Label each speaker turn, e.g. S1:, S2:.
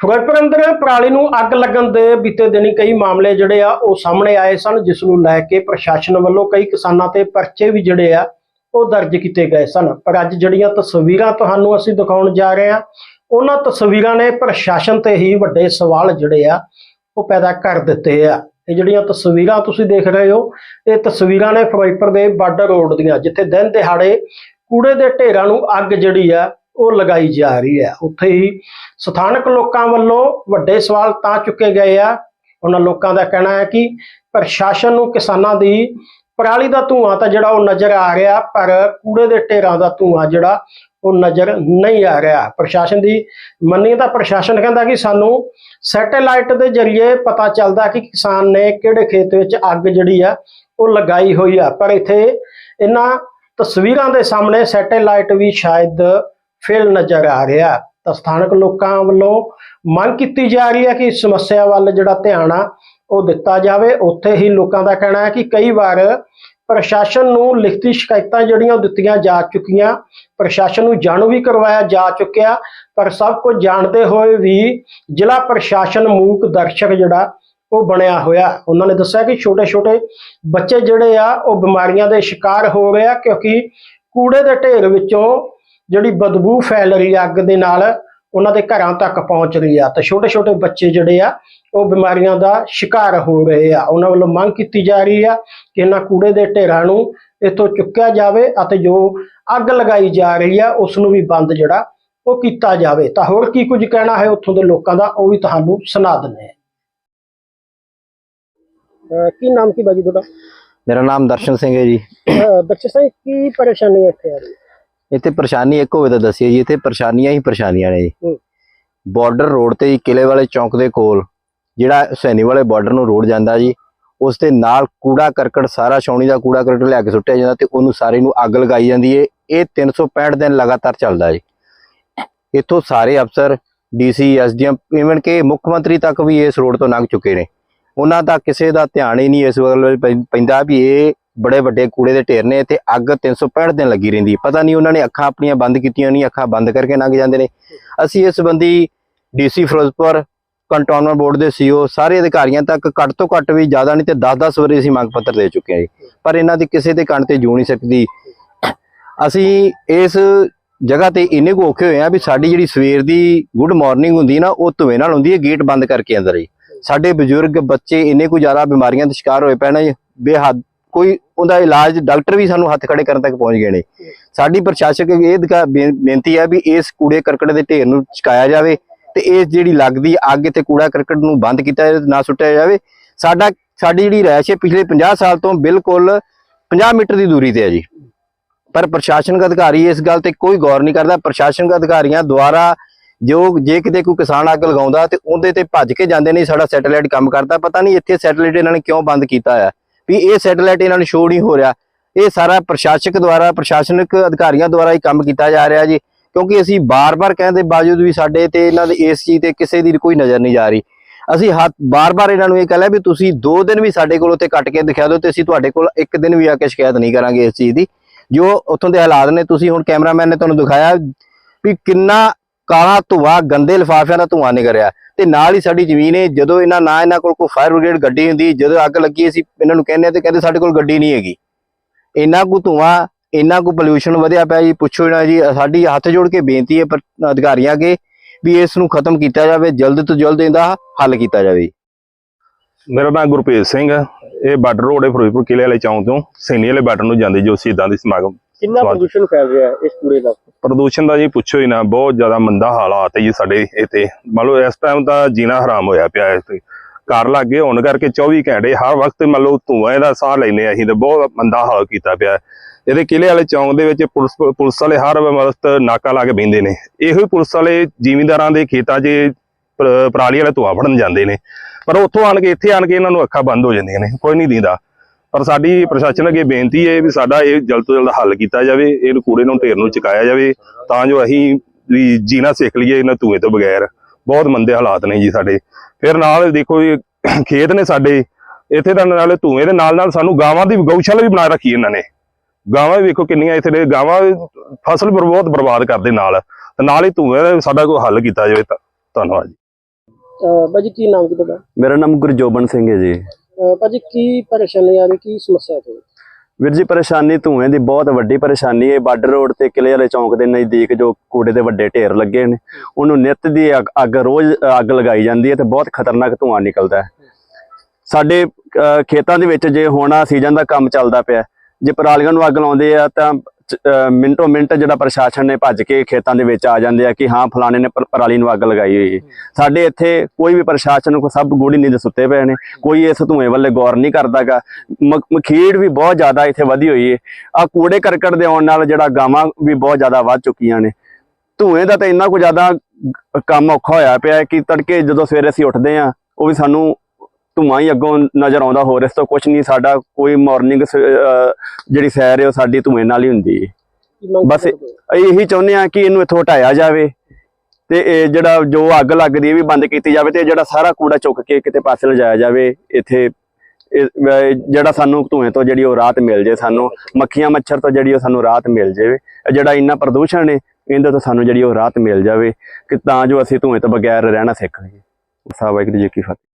S1: ਫਿਰੋਜ਼ਪੁਰ ਅੰਦਰ ਪਰਾਲੀ ਨੂੰ ਅੱਗ ਲੱਗਣ ਦੇ ਬੀਤੇ ਦਿਨੀ ਕਈ ਮਾਮਲੇ ਜਿਹੜੇ ਆ ਉਹ ਸਾਹਮਣੇ ਆਏ ਸਨ, ਜਿਸ ਨੂੰ ਲੈ ਕੇ ਪ੍ਰਸ਼ਾਸਨ ਵੱਲੋਂ ਕਈ ਕਿਸਾਨਾਂ ਤੇ ਪਰਚੇ ਵੀ ਜਿਹੜੇ ਆ ਉਹ ਦਰਜ ਕੀਤੇ ਗਏ ਸਨ। ਪਰ ਅੱਜ ਜਿਹੜੀਆਂ ਤਸਵੀਰਾਂ ਤੁਹਾਨੂੰ ਅਸੀਂ ਦਿਖਾਉਣ ਜਾ ਰਹੇ ਹਾਂ, ਉਹਨਾਂ ਤਸਵੀਰਾਂ ਨੇ ਪ੍ਰਸ਼ਾਸਨ ਤੇ ਹੀ ਵੱਡੇ ਸਵਾਲ ਜਿਹੜੇ ਆ ਉਹ ਪੈਦਾ ਕਰ ਦਿੱਤੇ ਆ। ਇਹ ਜਿਹੜੀਆਂ ਤਸਵੀਰਾਂ ਤੁਸੀਂ ਦੇਖ ਰਹੇ ਹੋ, ਇਹ ਤਸਵੀਰਾਂ ਨੇ ਫਿਰੋਜ਼ਪੁਰ ਦੇ ਬਾਰਡਰ ਰੋਡ ਦੀਆਂ, ਜਿੱਥੇ ਦਿਨ ਦਿਹਾੜੇ ਕੂੜੇ ਦੇ ਢੇਰਾਂ ਨੂੰ ਅੱਗ ਜਿਹੜੀ ਆ ਉਹ ਲਗਾਈ ਜਾ ਰਹੀ ਹੈ। ਉੱਥੇ ਹੀ ਸਥਾਨਕ ਲੋਕਾਂ ਵੱਲੋਂ ਵੱਡੇ ਸਵਾਲ ਤਾਂ ਚੁੱਕੇ ਗਏ ਆ। ਉਹਨਾਂ ਲੋਕਾਂ ਦਾ ਕਹਿਣਾ ਹੈ ਕਿ ਪ੍ਰਸ਼ਾਸਨ ਨੂੰ ਕਿਸਾਨਾਂ ਦੀ ਪਰਾਲੀ ਦਾ ਧੂਆਂ ਤਾਂ ਜਿਹੜਾ ਉਹ ਨਜ਼ਰ ਆ ਰਿਹਾ, ਪਰ ਕੂੜੇ ਦੇ ਢੇਰਾਂ ਦਾ ਧੂਆਂ ਜਿਹੜਾ ਉਹ ਨਜ਼ਰ ਨਹੀਂ ਆ ਰਿਹਾ। ਪ੍ਰਸ਼ਾਸਨ ਦੀ ਮੰਨੀ ਤਾਂ ਪ੍ਰਸ਼ਾਸਨ ਕਹਿੰਦਾ ਕਿ ਸਾਨੂੰ ਸੈਟੇਲਾਈਟ ਦੇ ਜ਼ਰੀਏ ਪਤਾ ਚੱਲਦਾ ਕਿ ਕਿਸਾਨ ਨੇ ਕਿਹੜੇ ਖੇਤ ਵਿੱਚ ਅੱਗ ਜਿਹੜੀ ਆ ਉਹ ਲਗਾਈ ਹੋਈ ਆ। ਪਰ ਇੱਥੇ ਇਹਨਾਂ ਤਸਵੀਰਾਂ ਦੇ ਸਾਹਮਣੇ ਸੈਟੇਲਾਈਟ ਵੀ ਸ਼ਾਇਦ ਫੇਲ ਨਜ਼ਰ ਆ ਰਿਹਾ ਤਾਂ ਸਥਾਨਕ ਲੋਕਾਂ ਵੱਲੋਂ ਮੰਗ ਕੀਤੀ ਜਾ ਰਹੀ ਹੈ ਕਿ ਇਸ ਸਮੱਸਿਆ ਵੱਲ ਜਿਹੜਾ ਧਿਆਨ ਆ, ਉਹ ਦਿੱਤਾ ਜਾਵੇ। ਉੱਥੇ ਹੀ ਲੋਕਾਂ ਦਾ ਕਹਿਣਾ ਹੈ ਕਿ ਕਈ ਵਾਰ ਪ੍ਰਸ਼ਾਸਨ ਨੂੰ ਲਿਖਤੀ ਸ਼ਿਕਾਇਤਾਂ ਜਿਹੜੀਆਂ ਉਹ ਦਿੱਤੀਆਂ ਜਾ ਚੁੱਕੀਆਂ, ਪ੍ਰਸ਼ਾਸਨ ਨੂੰ ਜਾਣੂ ਵੀ ਕਰਵਾਇਆ ਜਾ ਚੁੱਕਿਆ, ਪਰ ਸਭ ਕੁਝ ਜਾਣਦੇ ਹੋਏ ਵੀ ਜ਼ਿਲ੍ਹਾ ਪ੍ਰਸ਼ਾਸਨ ਮੂਕ ਦਰਸ਼ਕ ਜਿਹੜਾ, ਉਹ ਬਣਿਆ ਹੋਇਆ। ਉਹਨਾਂ ਨੇ ਦੱਸਿਆ ਕਿ ਛੋਟੇ-ਛੋਟੇ ਬੱਚੇ ਜਿਹੜੇ ਆ, ਉਹ ਬਿਮਾਰੀਆਂ ਦੇ ਸ਼ਿਕਾਰ ਹੋ ਰਹੇ ਆ, ਕਿਉਂਕਿ ਕੂੜੇ ਦੇ ਢੇਰ ਵਿੱਚੋਂ ਜਿਹੜੀ ਬਦਬੂ ਫੈਲ ਰਹੀ ਅੱਗ ਦੇ ਨਾਲ ਉਹਨਾਂ ਦੇ ਘਰਾਂ ਤੱਕ ਪਹੁੰਚ ਰਹੀ ਆ। ਤਾਂ ਛੋਟੇ-ਛੋਟੇ ਬੱਚੇ ਜਿਹੜੇ ਆ ਉਹ ਬਿਮਾਰੀਆਂ ਦਾ ਸ਼ਿਕਾਰ ਹੋ ਰਹੇ ਆ। ਉਹਨਾਂ ਵੱਲੋਂ ਮੰਗ ਕੀਤੀ ਜਾ ਰਹੀ ਆ ਕਿ ਇਹਨਾਂ ਕੂੜੇ ਦੇ ਢੇਰਾਂ ਨੂੰ ਇੱਥੋਂ ਚੁੱਕਿਆ ਜਾਵੇ ਅਤੇ ਜੋ ਅੱਗ ਲਗਾਈ ਜਾ ਰਹੀ ਆ ਉਸ ਨੂੰ ਵੀ ਬੰਦ ਜਿਹੜਾ ਉਹ ਕੀਤਾ ਜਾਵੇ। ਤਾਂ ਹੋਰ ਕੀ ਕੁਝ ਕਹਿਣਾ ਹੈ ਉੱਥੋਂ ਦੇ ਲੋਕਾਂ ਦਾ ਉਹ ਵੀ ਤੁਹਾਨੂੰ ਸੁਣਾ ਦਿੰਦੇ ਆ ਕੀ ਨਾਮ ਕੀ ਬਾਜੀ ਤੁਹਾਡਾ?
S2: ਮੇਰਾ ਨਾਮ ਦਰਸ਼ਨ ਸਿੰਘ ਹੈ ਜੀ।
S1: ਬੱਚੇ ਸਾਹਿਬ ਕੀ ਪਰੇਸ਼ਾਨੀ ਇੱਥੇ ਆ ਰਹੀ
S2: ਇੱਥੇ ਪਰੇਸ਼ਾਨੀ ਇੱਕ ਹੋਵੇ ਤਾਂ ਦੱਸਿਓ ਜੀ ਇੱਥੇ ਪਰੇਸ਼ਾਨੀਆਂ ਹੀ ਪਰੇਸ਼ਾਨੀਆਂ ਨੇ ਜੀ। ਬਾਰਡਰ ਰੋਡ ਤੇ ਜੀ ਕਿਲੇ ਵਾਲੇ ਚੌਂਕ ਦੇ ਕੋਲ ਜਿਹੜਾ ਹੁਸੈਨੀ ਵਾਲੇ ਬਾਰਡਰ ਨੂੰ ਰੋਡ ਜਾਂਦਾ ਜੀ ਉਸ ਦੇ ਨਾਲ ਕੂੜਾ ਕਰਕਟ ਸਾਰਾ ਛਾਉਣੀ ਦਾ ਕੂੜਾ ਕਰਕਟ ਲਿਆ ਕੇ ਸੁੱਟਿਆ ਜਾਂਦਾ ਤੇ ਉਹਨੂੰ ਸਾਰੇ ਨੂੰ ਅੱਗ ਲਗਾਈ ਜਾਂਦੀ ਏ। ਇਹ 365 ਦਿਨ ਲਗਾਤਾਰ ਚੱਲਦਾ ਜੀ। ਇੱਥੋਂ ਸਾਰੇ ਅਫਸਰ ਡੀਸੀ ਐਸਡੀਐਮ ਇਵਨ ਕਿ ਮੁੱਖ ਮੰਤਰੀ ਤੱਕ ਵੀ ਇਸ ਰੋਡ ਤੋਂ ਲੰਘ ਚੁੱਕੇ ਨੇ। ਉਹਨਾਂ ਦਾ ਕਿਸੇ ਦਾ ਧਿਆਨ ਹੀ ਨਹੀਂ ਇਸ ਵੱਲ ਪੈਂਦਾ ਵੀ ਇਹ ਬੜੇ ਵੱਡੇ ਕੂੜੇ ਦੇ ਢੇਰ ਨੇ ਤੇ ਅੱਗ 365 ਦਿਨ ਲੱਗੀ ਰਹਿੰਦੀ। ਪਤਾ ਨਹੀਂ ਉਹਨਾਂ ਨੇ ਅੱਖਾਂ ਆਪਣੀਆਂ ਬੰਦ ਕੀਤੀਆਂ ਨਹੀਂ, ਅੱਖਾਂ ਬੰਦ ਕਰਕੇ ਲੰਘ ਜਾਂਦੇ ਨੇ। ਅਸੀਂ ਇਸ ਸੰਬੰਧੀ ਡੀਸੀ ਫਿਰੋਜ਼ਪੁਰ, ਕੰਟੋਨਮੈਂਟ ਬੋਰਡ ਦੇ ਸੀਓ, ਸਾਰੇ ਅਧਿਕਾਰੀਆਂ ਤੱਕ ਘੱਟ ਤੋਂ ਘੱਟ ਵੀ ਜ਼ਿਆਦਾ ਨਹੀਂ ਤੇ 10-10 ਵਾਰੀ ਅਸੀਂ ਮੰਗ ਪੱਤਰ ਦੇ ਚੁੱਕੇ ਹਾਂ ਜੀ। ਪਰ ਇਹਨਾਂ ਦੀ ਕਿਸੇ ਦੇ ਕੰਨ ਤੇ ਜੂ ਨਹੀਂ ਸਕਦੀ। ਅਸੀਂ ਇਸ ਜਗ੍ਹਾ ਤੇ ਇੰਨੇ ਕੁ ਔਖੇ ਹੋਏ ਆ ਵੀ ਸਾਡੀ ਜਿਹੜੀ ਸਵੇਰ ਦੀ ਗੁੱਡ ਮਾਰਨਿੰਗ ਹੁੰਦੀ ਨਾ, ਉਹ ਧੂਏ ਨਾਲ ਹੁੰਦੀ ਹੈ, ਗੇਟ ਬੰਦ ਕਰਕੇ ਅੰਦਰ ਜੀ ਸਾਡੇ ਬਜ਼ੁਰਗ ਬੱਚੇ ਇੰਨੇ ਕੁ ਜ਼ਿਆਦਾ ਬਿਮਾਰੀਆਂ ਦੇ ਸ਼ਿਕਾਰ ਹੋਏ ਪੈਣਾ ਨੇ, ਬੇਹੱਦ ਕੋਈ ਉਹਦਾ ਇਲਾਜ ਡਾਕਟਰ ਵੀ ਸਾਨੂੰ ਹੱਥ ਖੜੇ ਕਰਨ ਤੱਕ ਪਹੁੰਚ ਗਏ ਨੇ। ਸਾਡੀ ਪ੍ਰਸ਼ਾਸਕ ਇਹ ਬੇਨਤੀ ਹੈ ਵੀ ਇਸ ਕੂੜੇ ਕਰਕਟ ਦੇ ਢੇਰ ਨੂੰ ਚੁਕਾਇਆ ਜਾਵੇ ਤੇ ਇਹ ਜਿਹੜੀ ਲੱਗਦੀ ਅੱਗ ਤੇ ਕੂੜਾ ਕਰਕਟ ਨੂੰ ਬੰਦ ਕੀਤਾ ਜਾਵੇ ਨਾ ਸੁੱਟਿਆ ਜਾਵੇ। ਸਾਡਾ ਸਾਡੀ ਜਿਹੜੀ ਰਹਿਸ਼ ਹੈ ਪਿਛਲੇ 50 ਸਾਲ ਤੋਂ ਬਿਲਕੁਲ 50 ਮੀਟਰ ਦੀ ਦੂਰੀ ਤੇ ਹੈ ਜੀ। ਪਰ ਪ੍ਰਸ਼ਾਸਨਿਕ ਅਧਿਕਾਰੀ ਇਸ ਗੱਲ ਤੇ ਕੋਈ ਗੌਰ ਨਹੀਂ ਕਰਦਾ। ਪ੍ਰਸ਼ਾਸਨਿਕ ਅਧਿਕਾਰੀਆਂ ਦੁਆਰਾ ਜੋ ਜੇ ਕਿਤੇ ਕੋਈ ਕਿਸਾਨ ਅੱਗ ਲਗਾਉਂਦਾ ਤੇ ਉਹਦੇ ਤੇ ਭੱਜ ਕੇ ਜਾਂਦੇ ਨੇ ਸਾਡਾ ਸੈਟੇਲਾਈਟ ਕੰਮ ਕਰਦਾ। ਪਤਾ ਨਹੀਂ ਇੱਥੇ ਸੈਟੇਲਾਈਟ ਇਹਨਾਂ ਨੇ ਕਿਉਂ ਬੰਦ ਕੀਤਾ ਹੈ ਵੀ ਇਹ ਸੈਟੇਲਾਈਟ ਇਹਨਾਂ ਨੂੰ ਸ਼ੋਅ ਨਹੀਂ ਹੋ ਰਿਹਾ। ਇਹ ਸਾਰਾ ਪ੍ਰਸ਼ਾਸਕ ਦੁਆਰਾ, ਪ੍ਰਸ਼ਾਸਨਿਕ ਅਧਿਕਾਰੀਆਂ ਦੁਆਰਾ ਹੀ ਕੰਮ ਕੀਤਾ ਜਾ ਰਿਹਾ ਜੀ। ਕਿਉਂਕਿ ਅਸੀਂ ਬਾਰ-ਬਾਰ ਕਹਿੰਦੇ ਬਾਵਜੂਦ ਵੀ ਸਾਡੇ ਤੇ ਇਹਨਾਂ ਦੇ ਇਸ ਚੀਜ਼ ਤੇ ਕਿਸੇ ਦੀ ਕੋਈ ਨਜ਼ਰ ਨਹੀਂ ਜਾ ਰਹੀ। ਅਸੀਂ ਹੱਥ ਬਾਰ-ਬਾਰ ਇਹਨਾਂ ਨੂੰ ਇਹ ਕਹਿ ਲਿਆ ਵੀ ਤੁਸੀਂ 2 ਦਿਨ ਵੀ ਸਾਡੇ ਕੋਲ ਉੱਤੇ ਕੱਟ ਕੇ ਦਿਖਾ ਦਿਓ ਤੇ ਅਸੀਂ ਤੁਹਾਡੇ ਕੋਲ ਇੱਕ ਦਿਨ ਵੀ ਆ ਕੇ ਸ਼ਿਕਾਇਤ ਨਹੀਂ ਕਰਾਂਗੇ ਇਸ ਚੀਜ਼ ਦੀ। ਜੋ ਉੱਥੋਂ ਦੇ ਹਾਲਾਤ ਨੇ, ਤੁਸੀਂ ਹੁਣ ਕੈਮਰਾਮੈਨ ਨੇ ਤੁਹਾਨੂੰ ਦਿਖਾਇਆ ਵੀ ਕਿੰਨਾ ਕਾਲਾ ਧੂਆ, ਗੰਦੇ ਲਿਫਾਫਿਆਂ ਦਾ ਧੂਆ ਨਿਕਲ ਰਿਹਾ। ਤੇ ਨਾਲ ਹੀ ਸਾਡੀ ਜ਼ਮੀਨ ਹੈ, ਜਦੋਂ ਇਹਨਾਂ ਨਾ ਇਹਨਾਂ ਕੋਲ ਕੋਈ ਫਾਇਰ ਬ੍ਰਿਗੇਡ ਗੱਡੀ ਹੁੰਦੀ, ਜਦੋਂ ਅੱਗ ਲੱਗੀ ਅਸੀਂ ਇਹਨਾਂ ਨੂੰ ਕਹਿੰਦੇ ਤੇ ਕਹਿੰਦੇ ਸਾਡੇ ਕੋਲ ਗੱਡੀ ਨਹੀਂ ਹੈਗੀ। ਇੰਨਾ ਕੁ ਧੂਆ, ਇੰਨਾ ਕੁ ਪੋਲਿਊਸ਼ਨ ਵਧਿਆ ਪਿਆ ਜੀ, ਪੁੱਛੋ ਨਾ ਜੀ, ਸਾਡੀ ਹੱਥ ਜੋੜ ਕੇ ਬੇਨਤੀ ਹੈ ਪਰ- ਅਧਿਕਾਰੀਆਂ ਅੱਗੇ ਵੀ ਇਸ ਨੂੰ ਖਤਮ ਕੀਤਾ ਜਾਵੇ, ਜਲਦ ਤੋਂ ਜਲਦ ਇਹਦਾ ਹੱਲ ਕੀਤਾ ਜਾਵੇ।
S3: ਮੇਰਾ ਨਾਮ ਗੁਰਪ੍ਰੀਤ ਸਿੰਘ ਹੈ, ਇਹ ਬਾਰਡਰ ਰੋਡ ਹੈ, ਫਿਰੋਜ਼ਪੁਰ ਕਿਲੇ ਵਾਲੇ ਚੌਂਕ ਤੋਂ, ਸੈਣੀ ਵਾਲੇ ਬਾਰਡਰ ਨੂੰ ਜਾਂਦੇ ਜੋ ਸ਼ਹੀਦਾਂ ਦੀ ਸਮਾਗਮ
S1: ਕਿੰਨਾ। ਪ੍ਰਦੂਸ਼ਣ ਫੈਲ ਰਿਹਾ ਹੈ ਇਸ ਕੂੜੇ ਦਾ?
S3: ਪ੍ਰਦੂਸ਼ਣ ਦਾ ਜੀ ਪੁੱਛੋ ਹੀ ਨਾ ਬਹੁਤ ਜ਼ਿਆਦਾ ਮੰਦਾ ਹਾਲਾਤ ਹੈ ਜੀ ਸਾਡੇ ਇੱਥੇ। ਮੰਨ ਲਓ ਇਸ ਟਾਈਮ ਤਾਂ ਜੀਣਾ ਹਰਾਮ ਹੋਇਆ ਪਿਆ ਹੈ ਇੱਥੇ। ਘਰ ਲੱਗੇ ਹੋਣ ਕਰਕੇ 24 ਘੰਟੇ ਹਰ ਵਕਤ ਮੰਨ ਲਓ ਧੂਆਂ ਦਾ ਸਾਹ ਲੈਨੇ ਆ ਅਸੀਂ ਤੇ ਬਹੁਤ ਮੰਦਾ ਹਾਲ ਕੀਤਾ ਪਿਆ। ਇਹਦੇ ਕਿਲੇ ਵਾਲੇ ਚੌਂਕ ਦੇ ਵਿੱਚ ਪੁਲਿਸ ਪੁਲਿਸ ਵਾਲੇ ਹਰ ਵਕਤ ਨਾਕਾ ਲਾ ਕੇ ਬੈਂਦੇ ਨੇ। ਇਹੋ ਹੀ ਪੁਲਿਸ ਵਾਲੇ ਜ਼ਿਮੀਂਦਾਰਾਂ ਦੇ ਖੇਤਾਂ 'ਚ ਪਰਾਲੀ ਵਾਲੇ ਧੂਆਂ ਫੜਨ ਜਾਂਦੇ ਨੇ। ਪਰ ਉੱਥੋਂ ਆਣ ਕੇ ਇੱਥੇ ਆਣ ਕੇ ਇਹਨਾਂ ਨੂੰ ਅੱਖਾਂ ਬੰਦ ਹੋ ਜਾਂਦੀਆਂ ਨੇ ਕੋਈ ਨਹੀਂ ਦਿੰਦਾ। ਪਰ ਸਾਡੀ ਪ੍ਰਸ਼ਾਸਨ ਅੱਗੇ ਬੇਨਤੀ ਹੈ ਵੀ ਸਾਡਾ ਇਹ ਜਲਦ ਤੋਂ ਜਲਦ ਹੱਲ ਕੀਤਾ ਜਾਵੇ ਇਹਨੂੰ ਕੂੜੇ ਨੂੰ ਢੇਰ ਨੂੰ ਚੁਕਾਇਆ ਜਾਵੇ ਤਾਂ ਜੋ ਅਸੀਂ ਵੀ ਜੀਣਾ ਸਿੱਖ ਲਈਏ ਇਹਨਾਂ ਧੂਏ ਤੋਂ ਬਗੈਰ। ਬਹੁਤ ਮੰਦੇ ਹਾਲਾਤ ਨੇ ਜੀ ਸਾਡੇ। ਫਿਰ ਨਾਲ ਦੇਖੋ ਜੀ ਖੇਤ ਨੇ ਸਾਡੇ ਇੱਥੇ ਤਾਂ ਨਾਲੇ ਧੂਏ ਦੇ ਨਾਲ ਨਾਲ ਸਾਨੂੰ ਗਾਵਾਂ ਦੀ ਗਊਸ਼ਾਲਾ ਵੀ ਬਣਾ ਰੱਖੀ ਇਹਨਾਂ ਨੇ। ਗਾਵਾਂ ਵੀ ਵੇਖੋ ਕਿੰਨੀਆਂ ਇੱਥੇ ਦੇ ਗਾਵਾਂ ਫਸਲ ਬਹੁਤ ਬਰਬਾਦ ਕਰਦੇ ਨਾਲ। ਤੇ ਨਾਲ ਹੀ ਧੂਏ ਦਾ ਸਾਡਾ ਕੋਈ ਹੱਲ ਕੀਤਾ ਜਾਵੇ ਤਾਂ ਧੰਨਵਾਦ ਜੀ।
S1: ਭਾਜੀ ਕੀ ਨਾਮ ਕੀ ਤੁਹਾਡਾ?
S4: ਮੇਰਾ ਨਾਮ ਗੁਰਜੋਬਨ ਸਿੰਘ ਹੈ ਜੀ।
S1: ਭਾਜੀ ਕੀ ਪਰੇਸ਼ਾਨੀ ਆ ਰਹੀ? ਕੀ ਸਮੱਸਿਆ ਹੈ ਤੁਹਾਡੀ
S4: ਵੀਰ ਜੀ ਪਰੇਸ਼ਾਨੀ ਧੂਏ ਦੀ ਬਹੁਤ ਵੱਡੀ ਪਰੇਸ਼ਾਨੀ ਹੈ। ਬਾਰਡਰ ਰੋਡ ਤੇ ਕਿਲੇ ਵਾਲੇ ਚੌਂਕ ਦੇ ਨਜ਼ਦੀਕ ਜੋ ਕੂੜੇ ਦੇ ਵੱਡੇ ਢੇਰ ਲੱਗੇ ਨੇ ਉਹਨੂੰ ਨਿੱਤ ਦੀ ਅੱਗ- ਅੱਗ ਰੋਜ਼ ਅੱਗ ਲਗਾਈ ਜਾਂਦੀ ਹੈ ਤੇ ਬਹੁਤ ਖਤਰਨਾਕ ਧੂਆਂ ਨਿਕਲਦਾ ਹੈ। ਸਾਡੇ ਅਹ, ਖੇਤਾਂ ਦੇ ਵਿੱਚ ਜੇ ਹੋਣਾ ਸੀਜ਼ਨ ਦਾ ਕੰਮ ਚੱਲਦਾ ਪਿਆ ਜੇ ਪਰਾਲੀਆਂ ਨੂੰ ਅੱਗ ਲਾਉਂਦੇ ਆ ਤਾਂ ਮਿੰਟੋ ਮਿੰਟ ਜਿਹੜਾ ਪ੍ਰਸ਼ਾਸਨ ਨੇ ਭੱਜ ਕੇ ਖੇਤਾਂ ਦੇ ਵਿੱਚ ਆ ਜਾਂਦੇ ਆ ਕਿ ਹਾਂ ਫਲਾਣੇ ਨੇ ਪਰ- ਪਰਾਲੀ ਨੂੰ ਅੱਗ ਲਗਾਈ ਹੋਈ ਹੈ। ਸਾਡੇ ਇੱਥੇ ਕੋਈ ਵੀ ਪ੍ਰਸ਼ਾਸਨ ਕੋ ਸਭ ਗੂੜੀ ਨੀਂਦ ਸੁੱਤੇ ਪਏ ਨੇ। ਕੋਈ ਇਸ ਧੂਏ ਵੱਲੇ ਗੌਰ ਨਹੀਂ ਕਰਦਾਗਾ। ਮਖੀੜ ਵੀ ਬਹੁਤ ਜ਼ਿਆਦਾ ਇੱਥੇ ਵਧੀ ਹੋਈ ਹੈ ਆ ਕੂੜੇ ਕਰਕਟ ਦੇ ਆਉਣ ਨਾਲ ਜਿਹੜਾ ਗਾਵਾਂ ਵੀ ਬਹੁਤ ਜ਼ਿਆਦਾ ਵੱਧ ਚੁੱਕੀਆਂ ਨੇ। ਧੂਏ ਦਾ ਤਾਂ ਇੰਨਾ ਕੁ ਜ਼ਿਆਦਾ ਕੰਮ ਔਖਾ ਹੋਇਆ ਪਿਆ ਕਿ ਤੜਕੇ ਜਦੋਂ ਸਵੇਰੇ ਅਸੀਂ ਉੱਠਦੇ ਆ ਉਹ ਵੀ ਸਾਨੂੰ ਧੂਆਂ ਹੀ ਅੱਗੋਂ ਨਜ਼ਰ ਆਉਂਦਾ ਹੋਰ ਇਸ ਤੋਂ ਕੁਝ ਨਹੀਂ ਸਾਡਾ ਕੋਈ ਮਾਰਨਿੰਗ ਜਿਹੜੀ ਸੈਰ ਹੈ ਉਹ ਸਾਡੀ ਧੂਏ ਨਾਲ ਹੀ ਹੁੰਦੀ ਹੈ। ਬਸ ਇਹੀ ਚਾਹੁੰਦੇ ਆ ਕਿ ਇਹਨੂੰ ਇੱਥੋਂ ਹਟਾਇਆ ਜਾਵੇ ਤੇ ਇਹ ਜਿਹੜਾ ਜੋ ਅੱਗ ਲੱਗਦੀ ਹੈ ਵੀ ਬੰਦ ਕੀਤੀ ਜਾਵੇ ਤੇ ਜਿਹੜਾ ਸਾਰਾ ਕੂੜਾ ਚੁੱਕ ਕੇ ਕਿਤੇ ਪਾਸੇ ਲਿਜਾਇਆ ਜਾਵੇ ਇੱਥੇ ਜਿਹੜਾ ਸਾਨੂੰ ਧੂਏ ਤੋਂ ਜਿਹੜੀ ਉਹ ਰਾਹਤ ਮਿਲ ਜੇ ਸਾਨੂੰ ਮੱਖੀਆਂ ਮੱਛਰ ਤੋਂ ਜਿਹੜੀ ਉਹ ਸਾਨੂੰ ਰਾਹਤ ਮਿਲ ਜਾਵੇ ਜਿਹੜਾ ਇੰਨਾ ਪ੍ਰਦੂਸ਼ਣ ਹੈ ਇਹਦੇ ਤੋਂ ਸਾਨੂੰ ਜਿਹੜੀ ਉਹ ਰਾਹਤ ਮਿਲ ਜਾਵੇ ਕਿ ਤਾਂ ਜੋ ਅਸੀਂ ਧੂਏ ਤੋਂ ਬਗੈਰ ਰਹਿਣਾ ਸਿੱਖ ਲਈਏ। ਸਾਹਿਬ ਵਾਹਿਗੁਰੂ ਜੀ ਕੀ ਫਤਿਹ।